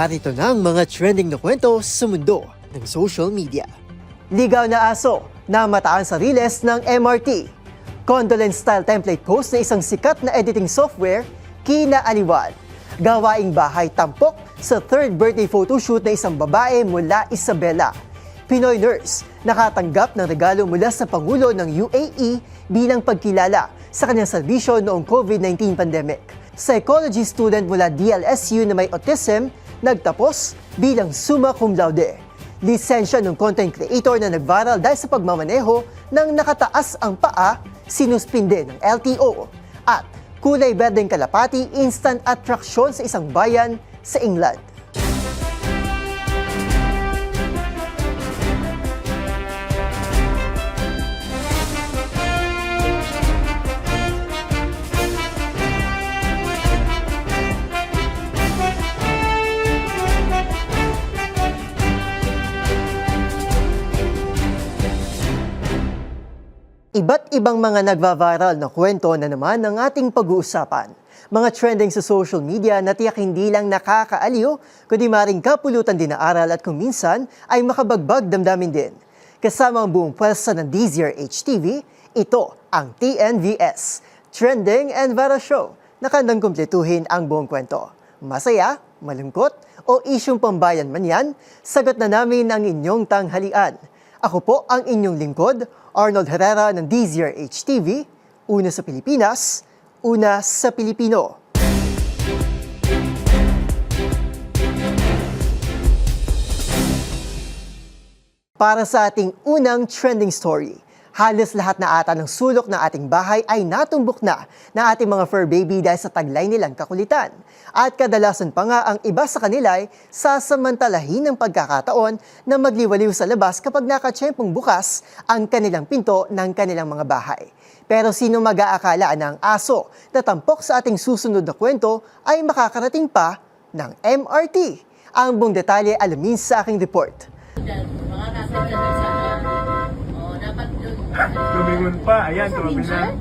Narito na ang mga trending na kwento sa mundo ng social media. Ligaw na aso na mataan sa riles ng MRT. Condolence-style template post na isang sikat na editing software, Kina Aliwal. Gawaing bahay tampok sa third birthday photoshoot na isang babae mula Isabela. Pinoy nurse nakatanggap ng regalo mula sa Pangulo ng UAE bilang pagkilala sa kanyang serbisyo noong COVID-19 pandemic. Psychology student mula DLSU na may autism nagtapos bilang summa cum laude. Lisensya ng content creator na nag-viral dahil sa pagmamaneho ng nakataas ang paa, sinuspinde ng LTO. At kulay berdeng kalapati, instant attraction sa isang bayan sa England. Iba't ibang mga nagva-viral na kwento na naman ang ating pag-uusapan. Mga trending sa social media na tiyak hindi lang nakakaaliw, kundi maring kapulutan din na aral at kung minsan ay makabagbag damdamin din. Kasama ang buong pwersa ng Deezer HTV, ito ang TNVS, Trending and Viral Show, na kandang kumpletuhin ang buong kwento. Masaya, malungkot, o isyong pambayan man yan, sagot na namin ang inyong tanghalian. Ako po ang inyong lingkod, Arnold Herrera ng DZRH TV, una sa Pilipinas, una sa Pilipino. Para sa ating unang trending story, halos lahat na ata ng sulok ng ating bahay ay natumbok na ng ating mga fur baby dahil sa taglay nilang kakulitan. At kadalasan pa nga ang iba sa kanila ay sasamantalahin ng pagkakataon na magliwaliw sa labas kapag nakatsyempong bukas ang kanilang pinto ng kanilang mga bahay. Pero sino mag-aakala na ang aso na tampok sa ating susunod na kwento ay makakarating pa ng MRT? Ang buong detalye alamin sa aking report. Mga Lumingon pa, ayan, tumabi na.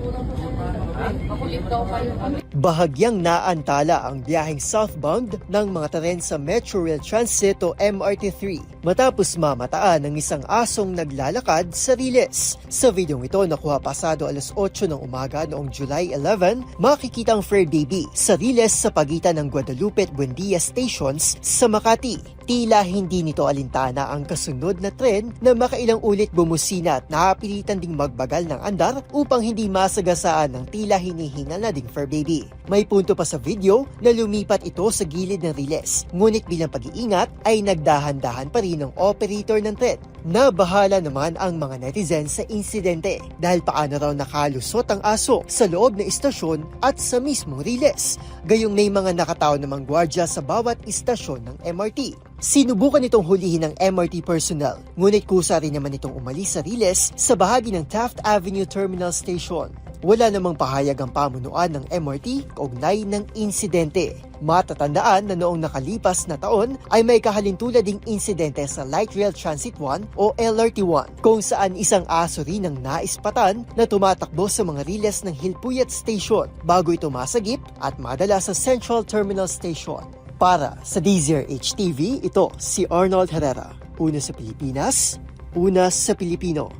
Bahagyang naantala ang biyaheng southbound ng mga tren sa Metro Rail Transit o MRT3 matapos mamataan ng isang asong naglalakad sa Riles. Sa videong ito nakuha pasado alas 8 ng umaga noong July 11, makikita ang fur baby sa Riles sa pagitan ng Guadalupe at Buendia stations sa Makati. Tila hindi nito alintana ang kasunod na tren na makailang ulit bumusina at napilitan ding magbagal ng andar upang hindi masagasaan ng tila hinihingal na ding fur baby. May punto pa sa video na lumipat ito sa gilid ng riles, ngunit bilang pag-iingat ay nagdahan-dahan pa rin ang operator ng tren. Nabahala naman ang mga netizens sa insidente dahil paano raw nakalusot ang aso sa loob ng istasyon at sa mismong riles. Gayong may mga nakatao namang gwardya sa bawat istasyon ng MRT. Sinubukan itong hulihin ng MRT personnel, ngunit kusa rin naman itong umalis sa riles sa bahagi ng Taft Avenue Terminal Station. Wala namang pahayag ang pamunuan ng MRT kaugnay ng insidente. Matatandaan na noong nakalipas na taon ay may kahalintulad ding insidente sa Light Rail Transit 1 o LRT1 kung saan isang aso rin ang naispatan na tumatakbo sa mga riles ng Hilpuyat Station bago ito masagip at madala sa Central Terminal Station. Para sa DZRH TV, ito si Arnold Herrera. Una sa Pilipinas, una sa Pilipino.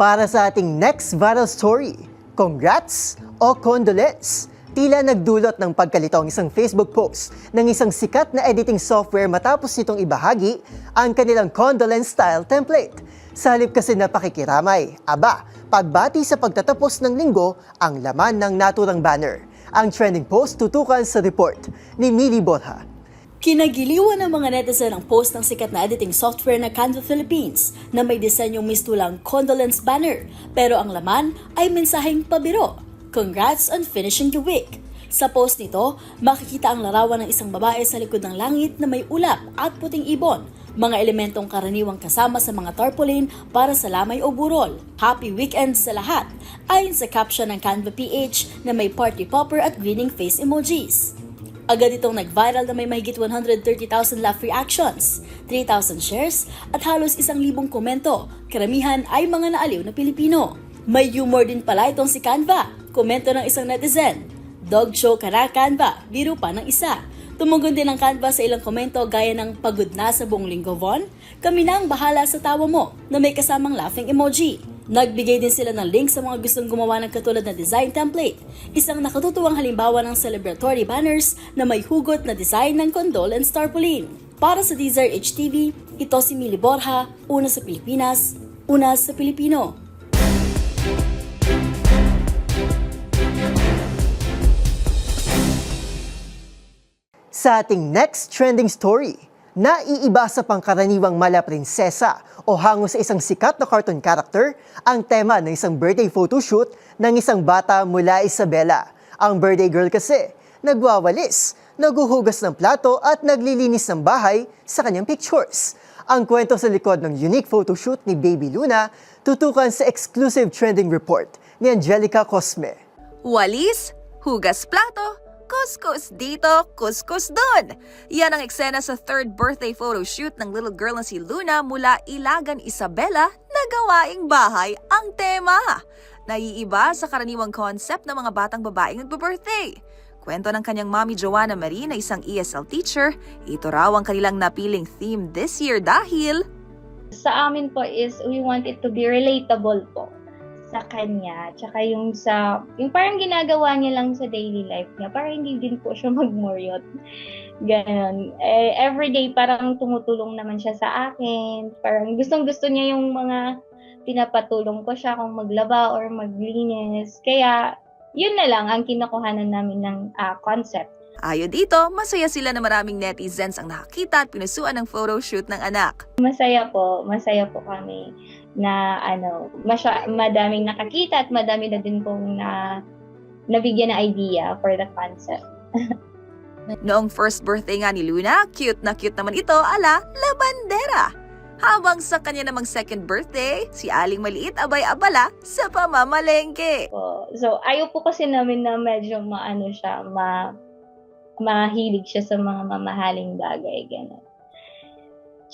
Para sa ating next viral story, congrats o condolence? Tila nagdulot ng pagkalito ang isang Facebook post ng isang sikat na editing software matapos nitong ibahagi ang kanilang condolence-style template. Sa kasi na pakikiramay, aba, pagbati sa pagtatapos ng linggo ang laman ng naturang banner. Ang trending post tutukan sa report ni Mili Borja. Kinagiliwan ng mga netizen ang post ng sikat na editing software na Canva Philippines na may disenyong mistulang condolence banner pero ang laman ay mensaheng pabiro. Congrats on finishing the week! Sa post nito, makikita ang larawan ng isang babae sa likod ng langit na may ulap at puting ibon, mga elementong karaniwang kasama sa mga tarpaulin para sa lamay o burol. Happy weekend sa lahat! Ayon sa caption ng Canva PH na may party popper at grinning face emojis. Agad itong nag-viral na may mahigit 130,000 laugh reactions, 3,000 shares at halos 1,000 komento. Karamihan ay mga naaliw na Pilipino. May humor din pala itong si Canva. Komento ng isang netizen. Dog show ka na Canva, biro pa ng isa. Tumugon din ang Canva sa ilang komento gaya ng pagod na sa buong linggo Von, kami na ang bahala sa tawa mo na may kasamang laughing emoji. Nagbigay din sila ng link sa mga gustong gumawa ng katulad na design template, isang nakatutuwang halimbawa ng celebratory banners na may hugot na design ng condolence tarpaulin. Para sa Deezer HTV, ito si Mili Borja, una sa Pilipinas, una sa Pilipino. Sa ating next trending story, naiiba sa pangkaraniwang mala prinsesa o hango sa isang sikat na cartoon character ang tema ng isang birthday photoshoot ng isang bata mula Isabela. Ang birthday girl kasi, nagwawalis, naguhugas ng plato at naglilinis ng bahay sa kanyang pictures. Ang kwento sa likod ng unique photoshoot ni Baby Luna tutukan sa exclusive trending report ni Angelica Cosme. Walis, hugas plato, kuskus dito, kuskus dun. Yan ang eksena sa third birthday photo shoot ng little girl na si Luna mula Ilagan, Isabela na gawaing bahay ang tema. Naiiba sa karaniwang concept ng mga batang babaeng nagbe-birthday. Kwento ng kanyang mommy Joanna Marie na isang ESL teacher, ito raw ang kanilang napiling theme this year dahil sa amin po is we want it to be relatable po sa kanya. Tsaka yung sa, yung parang ginagawa niya lang sa daily life niya, para hindi din po siya magmuryot. Ganon. Eh, everyday parang tumutulong naman siya sa akin. Parang gustong gusto niya yung mga pinapatulong ko siya kung maglaba or maglinis. Kaya, yun na lang ang kinukuhanan namin ng ah, concept. ayo dito, masaya sila na maraming netizens ang nakakita at pinusuan ng photoshoot ng anak. Masaya po, masaya po kami na ano, masya, madaming nakakita at madami na din pong na nabigyan ng idea for the concept. Noong first birthday nga ni Luna, cute na cute naman ito ala labandera. Habang sa kanya namang second birthday, si Aling Maliit abay-abala sa pamamalengke. So, ayaw po kasi namin na medyo maano siya, ma mahilig siya sa mga mamahaling bagay, gano'n.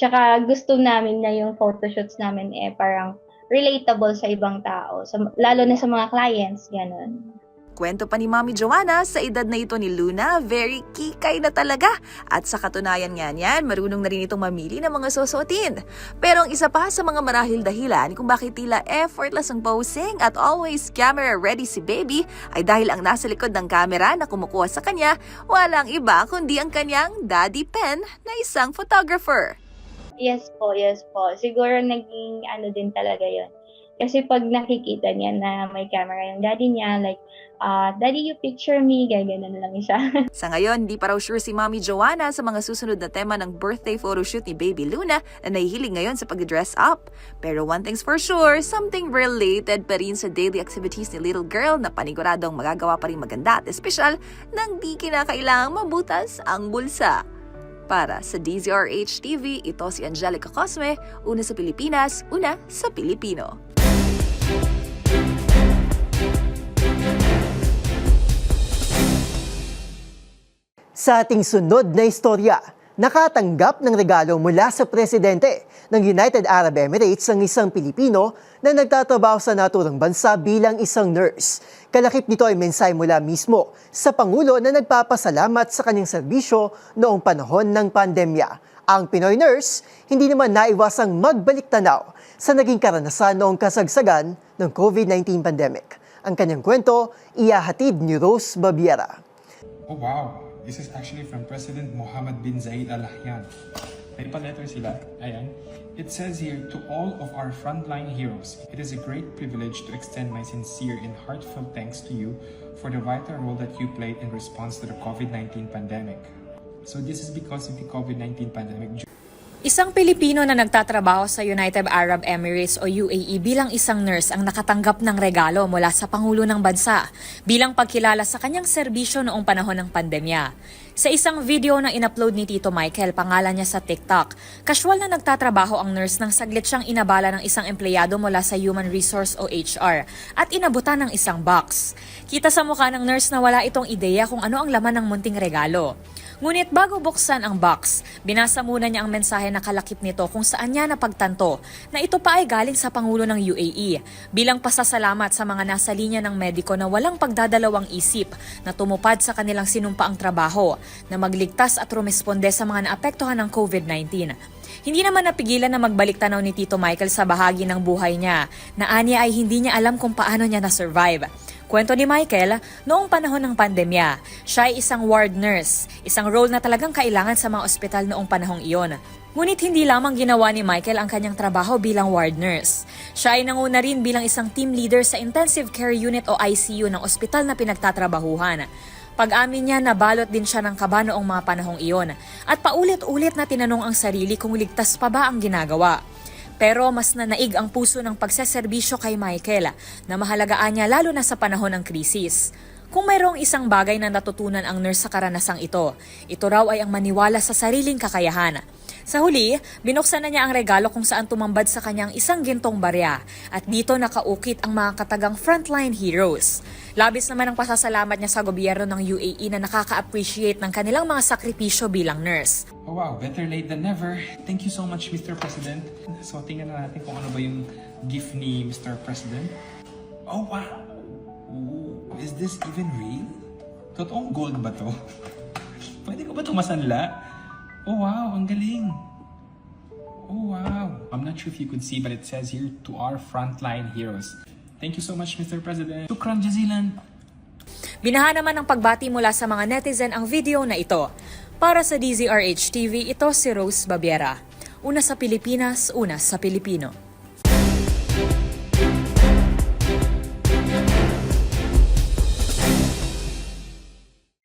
Tsaka gusto namin na yung photoshoots namin eh parang relatable sa ibang tao, sa, lalo na sa mga clients, gano'n. Kwento pa ni Mami Joanna, sa edad na ito ni Luna, very kikay na talaga. At sa katunayan nga niyan, marunong na rin itong mamili ng mga susuotin. Pero ang isa pa sa mga marahil dahilan kung bakit tila effortless ang posing at always camera ready si baby ay dahil ang nasa likod ng camera na kumukuha sa kanya, walang iba kundi ang kanyang daddy pen na isang photographer. Yes po, yes po. Siguro naging ano din talaga yon Kasi pag nakikita niya na may camera yung daddy niya, like, ah, daddy, you picture me, ganyan lang siya. Sa ngayon, di pa raw sure si Mami Joanna sa mga susunod na tema ng birthday photoshoot ni Baby Luna na nahihiling ngayon sa pag-dress up. Pero one thing's for sure, something related pa rin sa daily activities ni little girl na paniguradong magagawa pa rin maganda at espesyal nang di kinakailangang mabutas ang bulsa. Para sa DZRH TV, ito si Angelica Cosme, una sa Pilipinas, una sa Pilipino. Sa ating sunod na istorya, nakatanggap ng regalo mula sa presidente ng United Arab Emirates ang isang Pilipino na nagtatrabaho sa naturang bansa bilang isang nurse. Kalakip nito ay mensahe mula mismo sa Pangulo na nagpapasalamat sa kanyang serbisyo noong panahon ng pandemya. Ang Pinoy nurse hindi naman naiwasang magbalik tanaw sa naging karanasan noong kasagsagan ng COVID-19 pandemic. Ang kanyang kwento, iyahatid ni Rose Babiera. Oh wow, this is actually from President Mohammed bin Zayed Al Nahyan. Ayan. It says here, to all of our frontline heroes, it is a great privilege to extend my sincere and heartfelt thanks to you for the vital role that you played in response to the COVID-19 pandemic. So this is because of the COVID-19 pandemic. Isang Pilipino na nagtatrabaho sa United Arab Emirates o UAE bilang isang nurse ang nakatanggap ng regalo mula sa Pangulo ng Bansa bilang pagkilala sa kanyang serbisyo noong panahon ng pandemya. Sa isang video na inupload ni Tito Michael, pangalan niya sa TikTok, casual na nagtatrabaho ang nurse nang saglit siyang inabala ng isang empleyado mula sa Human Resource o HR at inabutan ng isang box. Kita sa mukha ng nurse na wala itong ideya kung ano ang laman ng munting regalo. Ngunit bago buksan ang box, binasa muna niya ang mensahe na kalakip nito kung saan niya napagtanto na ito pa ay galing sa Pangulo ng UAE bilang pasasalamat sa mga nasa linya ng mediko na walang pagdadalawang isip na tumupad sa kanilang sinumpaang trabaho na magligtas at rumesponde sa mga naapektuhan ng COVID-19. Hindi naman napigilan na magbalik tanaw ni Tito Michael sa bahagi ng buhay niya na anya ay hindi niya alam kung paano niya na-survive. Kwento ni Michael, noong panahon ng pandemya, siya ay isang ward nurse, isang role na talagang kailangan sa mga ospital noong panahong iyon. Ngunit hindi lamang ginawa ni Michael ang kanyang trabaho bilang ward nurse. Siya ay nanguna rin bilang isang team leader sa Intensive Care Unit o ICU ng ospital na pinagtatrabahuhan. Pag-amin niya, nabalot din siya ng kaba noong mga panahong iyon at paulit-ulit na tinanong ang sarili kung ligtas pa ba ang ginagawa. Pero mas nanaig ang puso ng pagseserbisyo kay Michael na mahalagaan niya lalo na sa panahon ng krisis. Kung mayroong isang bagay na natutunan ang nurse sa karanasang ito, ito raw ay ang maniwala sa sariling kakayahan. Sa huli, binuksan na niya ang regalo kung saan tumambad sa kanyang isang gintong barya at dito nakaukit ang mga katagang frontline heroes. Labis naman ang pasasalamat niya sa gobyerno ng UAE na nakaka-appreciate ng kanilang mga sakripisyo bilang nurse. Oh wow, better late than never. Thank you so much, Mr. President. So, tingnan na natin kung ano ba yung gift ni Mr. President. Oh wow! Ooh, is this even real? Totoong gold ba to? Pwede ko ba ito masanla? Oh wow, ang galing! Oh wow! I'm not sure if you could see but it says here, to our frontline heroes. Thank you so much, Mr. President. Shukran jazilan! Binaha naman ng pagbati mula sa mga netizen ang video na ito. Para sa DZRH TV, ito si Rose Babiera. Una sa Pilipinas, una sa Pilipino.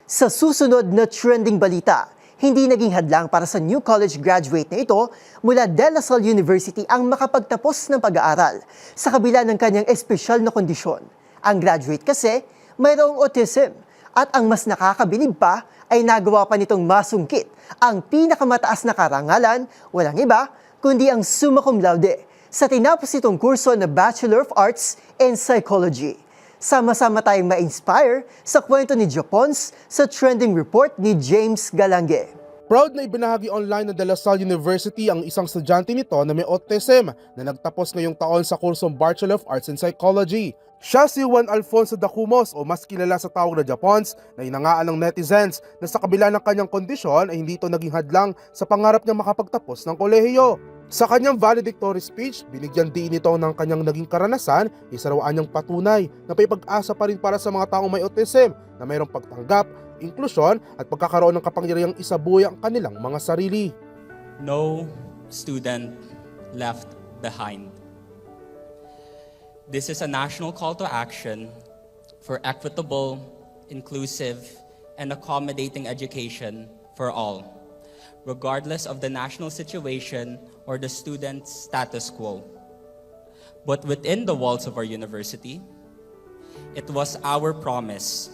Sa susunod na trending balita, hindi naging hadlang para sa new college graduate na ito mula De La Salle University ang makapagtapos ng pag-aaral sa kabila ng kanyang espesyal na kondisyon. Ang graduate kasi mayroong autism at ang mas nakakabilib pa ay nagawa pa nitong masungkit ang pinakamataas na karangalan, walang iba kundi ang summa cum laude sa tinapos itong kurso na Bachelor of Arts in Psychology. Sama-sama tayong ma-inspire sa kwento ni Japons sa trending report ni James Galange. Proud na ibinahagi online ng De La Salle University ang isang estudyante nito na may autism na nagtapos ngayong taon sa kursong Bachelor of Arts in Psychology. Siya si Juan Alfonso Dacumos o mas kilala sa tawag na Japons na inangaan ng netizens na sa kabila ng kanyang kondisyon ay hindi ito naging hadlang sa pangarap niya makapagtapos ng kolehiyo. Sa kanyang valedictory speech, binigyan din ito ng kanyang naging karanasan, isa raw anyang patunay na may pag-asa pa rin para sa mga taong may autism na mayroong pagtanggap, inklusyon at pagkakaroon ng kapangyarihang isabuhay ang kanilang mga sarili. no student left behind. This is a national call to action for equitable, inclusive, and accommodating education for all, regardless of the national situation or the student's status quo. But within the walls of our university, it was our promise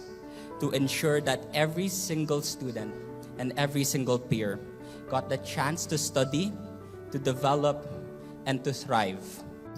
to ensure that every single student and every single peer got the chance to study, to develop, and to thrive.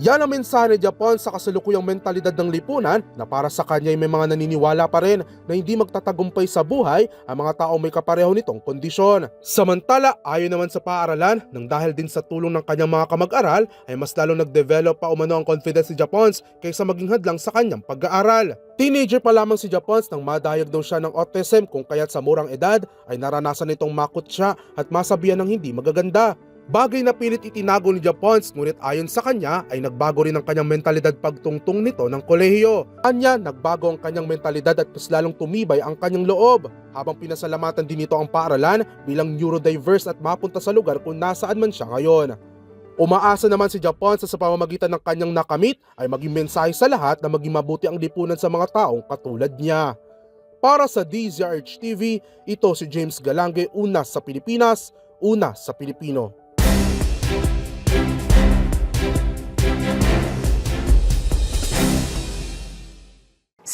Yan ang mensahe ni Japon sa kasalukuyang mentalidad ng lipunan na para sa kanya ay may mga naniniwala pa rin na hindi magtatagumpay sa buhay ang mga taong may kapareho nitong kondisyon. Samantala, ayon naman sa paaralan, nang dahil din sa tulong ng kanyang mga kamag-aral, ay mas lalong nag-develop pa umano ang confidence ni Japons kaysa maging hadlang sa kanyang pag-aaral. Teenager pa lamang si Japons nang daw siya ng autism kung kaya't sa murang edad ay naranasan nitong makot siya at masabihan ng hindi magaganda. Bagay na pilit itinago ni Japons ngunit ayon sa kanya ay nagbago rin ang kanyang mentalidad pagtungtong nito ng kolehiyo. Anya, nagbago ang kanyang mentalidad at mas lalong tumibay ang kanyang loob habang pinasalamatan din nito ang paaralan bilang neurodiverse at mapunta sa lugar kung nasaan man siya ngayon. Umaasa naman si Japons sa pamamagitan ng kanyang nakamit ay maging mensahe sa lahat na maging mabuti ang lipunan sa mga taong katulad niya. Para sa DZRH TV, ito si James Galange, una sa Pilipinas, una sa Pilipino.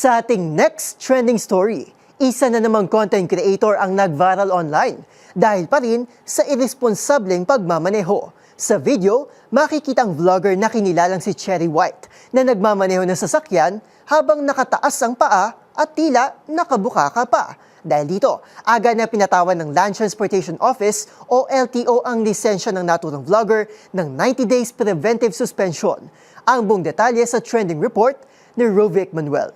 Sa ating next trending story, Isa na namang content creator ang nag-viral online dahil pa rin sa irresponsableng pagmamaneho. Sa video, makikitang vlogger na kinilalang si Cherry White na nagmamaneho ng sasakyan habang nakataas ang paa at tila nakabuka ka pa. Dahil dito, aga na pinatawan ng Land Transportation Office o LTO ang lisensya ng naturang vlogger ng 90 days preventive suspension. Ang buong detalye sa trending report ni Rovic Manuel.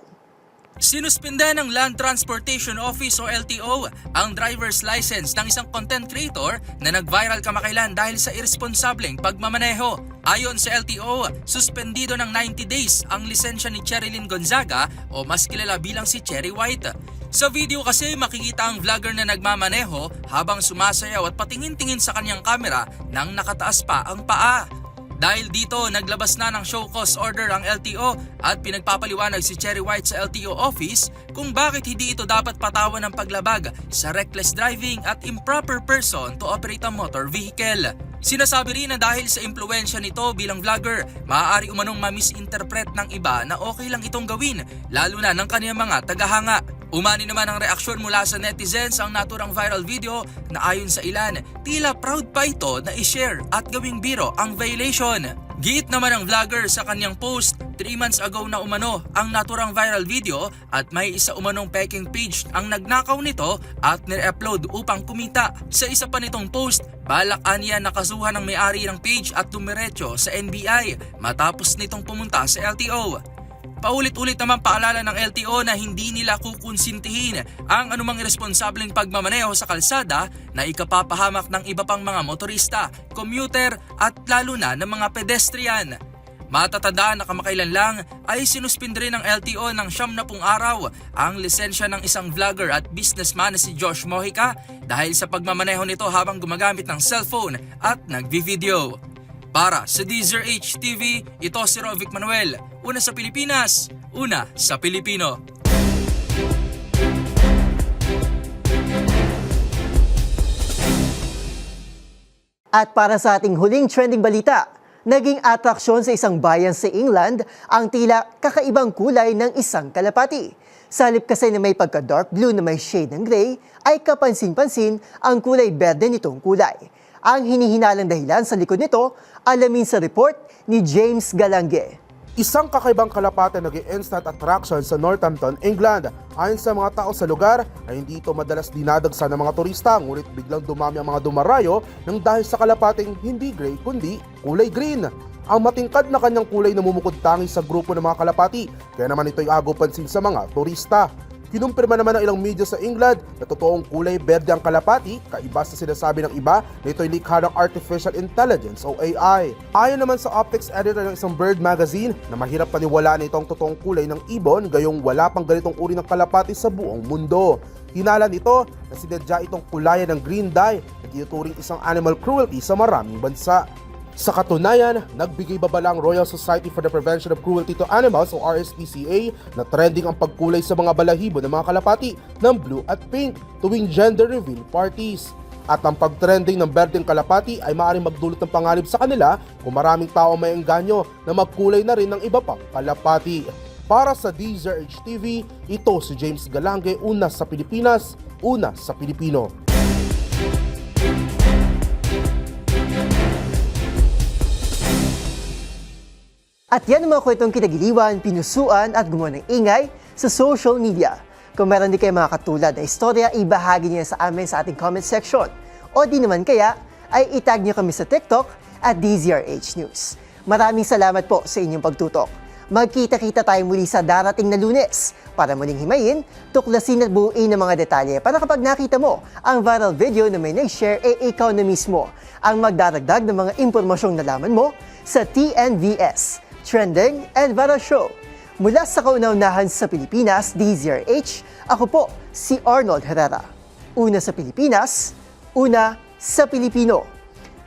Sinuspinda ng Land Transportation Office o LTO ang driver's license ng isang content creator na nag-viral kamakailan dahil sa irresponsableng pagmamaneho. Ayon sa LTO, suspendido ng 90 days ang lisensya ni Cherilyn Gonzaga o mas kilala bilang si Cherry White. Sa video kasi makikita ang vlogger na nagmamaneho habang sumasayaw at patingin-tingin sa kanyang kamera nang nakataas pa ang paa. Dahil dito, naglabas na ng show cause order ang LTO at pinagpapaliwanag si Cherry White sa LTO office kung bakit hindi ito dapat patawan ng paglabag sa reckless driving at improper person to operate a motor vehicle. Sinasabi rin na dahil sa impluensya nito bilang vlogger, maaari umanong ma-misinterpret ng iba na okay lang itong gawin, lalo na ng kaniyang mga tagahanga. Umani naman ang reaksyon mula sa netizens ang naturang viral video na ayon sa ilan, tila proud pa ito na i-share at gawing biro ang violation. Giit naman ang vlogger sa kanyang post, 3 months ago na umano ang naturang viral video at may isa umanong peking page ang nagnakaw nito at nire-upload upang kumita. Sa isa pa nitong post, balak aniya nakasuhan ng may-ari ng page at tumiretso sa NBI matapos nitong pumunta sa LTO. Paulit-ulit naman paalala ng LTO na hindi nila kukonsintihin ang anumang irresponsableng pagmamaneho sa kalsada na ikapapahamak ng iba pang mga motorista, commuter at lalo na ng mga pedestrian. Matatandaan na kamakailan lang ay sinuspindi rin ng LTO ng siyam na pung araw ang lisensya ng isang vlogger at businessman na si Josh Mojica dahil sa pagmamaneho nito habang gumagamit ng cellphone at nagvi-video. Para sa Deezer HTV, ito si Rovic Manuel. Una sa Pilipinas, una sa Pilipino. At para sa ating huling trending balita, naging atraksyon sa isang bayan sa England ang tila kakaibang kulay ng isang kalapati. Sa kasi na may pagka-dark blue na may shade ng gray, ay kapansin-pansin ang kulay berde nitong kulay. Ang hinihinalang dahilan sa likod nito, alamin sa report ni James Galange. Isang kakaibang kalapate naging instant attraction sa Northampton, England. Ayon sa mga tao sa lugar, ay hindi ito madalas dinadagsa ng mga turista, ngunit biglang dumami ang mga dumarayo nang dahil sa kalapating hindi gray kundi kulay green. Ang matingkad na kanyang kulay namumukod tangi sa grupo ng mga kalapati, kaya naman ito'y agaw pansin sa mga turista. Kinumpirma naman ng ilang media sa England na totoong kulay berde ang kalapati, kaiba sa sinasabi ng iba na ito'y likha ng Artificial Intelligence o AI. Ayon naman sa optics editor ng isang bird magazine na mahirap paniwalaan itong totoong kulay ng ibon gayong wala pang ganitong uri ng kalapati sa buong mundo. Hinala nito na sinadya itong kulayan ng green dye na tinuturing isang animal cruelty sa maraming bansa. Sa katunayan, nagbigay babala ang Royal Society for the Prevention of Cruelty to Animals o RSPCA na trending ang pagkulay sa mga balahibo ng mga kalapati ng blue at pink tuwing gender reveal parties. At ang pagtrending ng berdeng kalapati ay maaaring magdulot ng panganib sa kanila kung maraming tao may engganyo na magkulay na rin ng iba pang kalapati. Para sa Deezer HTV, ito si James Galange, una sa Pilipinas, una sa Pilipino. At yan ang mga kwentong kinagiliwan, pinusuan at gumawa ng ingay sa social media. Kung meron din kayo mga katulad na istorya, ibahagi niyo sa amin sa ating comment section. O di naman kaya, ay itag niyo kami sa TikTok at DZRH News. Maraming salamat po sa inyong pagtutok. Magkita-kita tayo muli sa darating na lunes para muling himayin, tuklasin at buuin ang mga detalye para kapag nakita mo ang viral video na may nag-share, e ikaw na mismo ang magdaragdag ng mga impormasyong nalaman mo sa TNVS, Trending and Viral Show. Mula sa kauna-unahan sa Pilipinas, DZRH, ako po si Arnold Herrera. Una sa Pilipinas, una sa Pilipino.